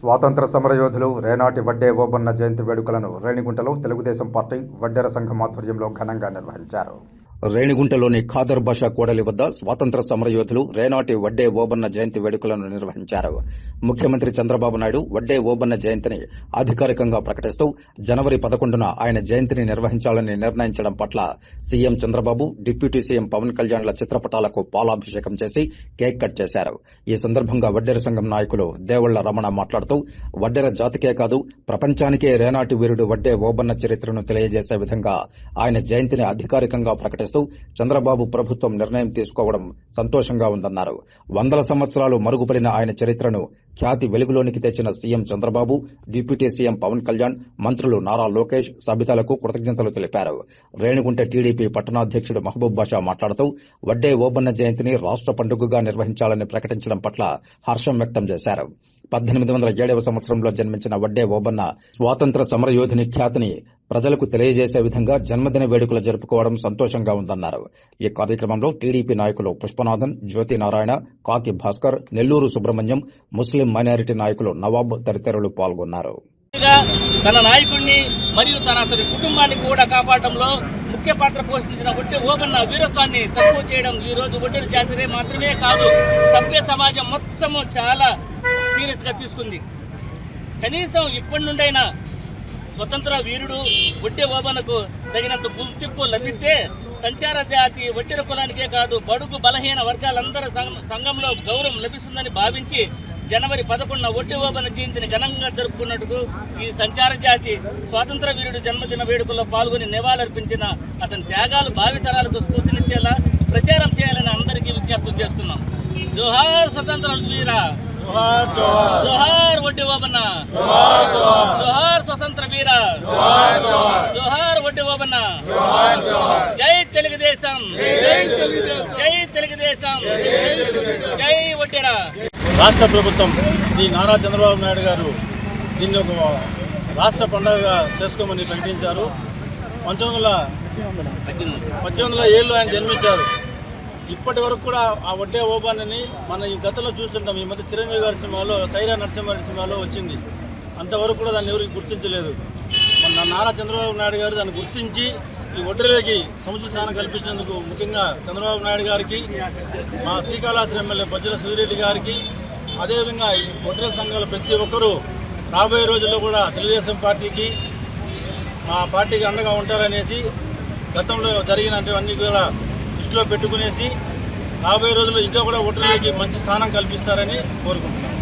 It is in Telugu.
స్వాతంత్ర సమరయోధులు రేనాటి వడ్డే ఓబన్న జయంతి వేడుకలను రేణిగుంటలో తెలుగుదేశం పార్టీ వడ్డెర సంఘం ఆధ్వర్యంలో ఘనంగా నిర్వహించారు. రేణిగుంటలోని ఖాదర్ బాషా కూడలి వద్ద స్వాతంత్ర సమరయోధులు రేనాటి వడ్డే ఓబన్న జయంతి వేడుకలను నిర్వహించారు. ముఖ్యమంత్రి చంద్రబాబు నాయుడు వడ్డే ఓబన్న జయంతిని అధికారికంగా ప్రకటిస్తూ జనవరి పదకొండున ఆయన జయంతిని నిర్వహించాలని నిర్ణయించడం పట్ల CM Chandrababu deputy CM Pawan కళ్యాణ్ల చిత్రపటాలకు పాలాభిషేకం చేసి కేక్ కట్ చేశారు. ఈ సందర్భంగా వడ్డెర సంఘం నాయకులు దేవళ్ళ రమణ మాట్లాడుతూ వడ్డెర జాతికే కాదు ప్రపంచానికే రేనాటి వీరుడు వడ్డే ఓబన్న చరిత్రను తెలియజేసే విధంగా ఆయన జయంతిని అధికారికంగా చేస్తూ చంద్రబాబు ప్రభుత్వం నిర్ణయం తీసుకోవడం సంతోషంగా ఉందన్నారు. వందల సంవత్సరాలు మరుగుపడిన ఆయన చరిత్రను ఖ్యాతి వెలుగులోనికి తెచ్చిన CM Chandrababu deputy CM Pawan Kalyan మంత్రులు నారా లోకేష్ సబితాలకు కృతజ్ఞతలు తెలిపారు. రేణిగుంట టీడీపీ పట్టణాధ్యక్షుడు మహబూబ్ బాషా మాట్లాడుతూ వడ్డే ఓబన్న జయంతిని రాష్ట్ర పండుగగా నిర్వహించాలని ప్రకటించడం పట్ల హర్షం వ్యక్తం చేశారు. పద్దెనిమిది వందల ఏడవ సంవత్సరంలో జన్మించిన వడ్డే ఓబన్న స్వాతంత్ర సమరయోధుని ఖ్యాతిని ప్రజలకు తెలియజేసే విధంగా జన్మదిన వేడుకలు జరుపుకోవడం సంతోషంగా ఉందన్నారు. ఈ కార్యక్రమంలో టీడీపీ నాయకులు పుష్పనాథన్ జ్యోతి నారాయణ కాకి భాస్కర్ నెల్లూరు సుబ్రహ్మణ్యం ముస్లిం మైనారిటీ నాయకులు నవాబ్ తదితరులు పాల్గొన్నారు. తన నాయకుడిని మరియు తన అతని కుటుంబాన్ని కూడా కాపాడడంలో ముఖ్య పాత్ర పోషించిన ఒడ్డి ఓబన్న వీరత్వాన్ని తక్కువ చేయడం ఈ రోజు ఒడ్డెర జాతరే మాత్రమే కాదు సభ్య సమాజం మొత్తము చాలా సీరియస్గా తీసుకుంది. కనీసం ఇప్పటి నుండైనా స్వతంత్ర వీరుడు ఒడ్డె ఓబనకు తగినంత గుర్తింపు లభిస్తే సంచార జాతి వడ్డెర కులానికే కాదు బడుగు బలహీన వర్గాలందరి సంఘంలో గౌరవం లభిస్తుందని భావించి జనవరి పదకొండున ఒడ్డి ఓబన జయంతిని ఘనంగా జరుపుకున్నట్టుకు ఈ సంచార జాతి స్వాతంత్ర వీరుడు జన్మదిన వేడుకల్లో పాల్గొని నివాళులర్పించిన అతని త్యాగాలు భావితరాలకు స్ఫూర్తినిచ్చేలా ప్రచారం చేయాలని అందరికీ విజ్ఞప్తి చేస్తున్నాం. జోహార్ స్వతంత్ర వీర! జోహార్ ఒడ్డి ఓబన్న. జోహార్ స్వతంత్ర వీర. జోహార్ ఒడ్డి ఓబన్న. జై తెలుగుదేశం. జై తెలుగుదేశం. జై ఒడ్డెరా రాష్ట్ర ప్రభుత్వం శ్రీ నారా చంద్రబాబు నాయుడు గారు దీన్ని ఒక రాష్ట్ర పండుగగా చేసుకోమని ప్రకటించారు. పంతొమ్మిది వందల పద్దెనిమిది. వందల ఏళ్ళు ఆయన జన్మించారు. ఇప్పటి వరకు కూడా ఆ వడ్డే ఓబాన్ని మన ఈ గతంలో చూస్తుంటాం. ఈ మధ్య చిరంజీవి గారి సినిమాలో సైరా నరసింహారెడ్డి సినిమాలో వచ్చింది. అంతవరకు కూడా దాన్ని ఎవరికి గుర్తించలేదు. మన నారా చంద్రబాబు నాయుడు గారు దాన్ని గుర్తించి ఈ ఒడ్డరేకి సముద్ర స్థానం కల్పించినందుకు ముఖ్యంగా చంద్రబాబు నాయుడు గారికి మా శ్రీకాళహస్తి ఎమ్మెల్యే బజ్జల సూర్యరెడ్డి గారికి అదేవిధంగా ఈ ఒడ్డర సంఘాల ప్రతి ఒక్కరూ రాబోయే రోజుల్లో కూడా తెలుగుదేశం పార్టీకి మా పార్టీకి అండగా ఉంటారనేసి గతంలో జరిగినటువన్నీ కూడా దృష్టిలో పెట్టుకునేసి రాబోయే రోజుల్లో ఇంకా కూడా ఓటర్లకి మంచి స్థానం కల్పిస్తారని కోరుకుంటున్నాను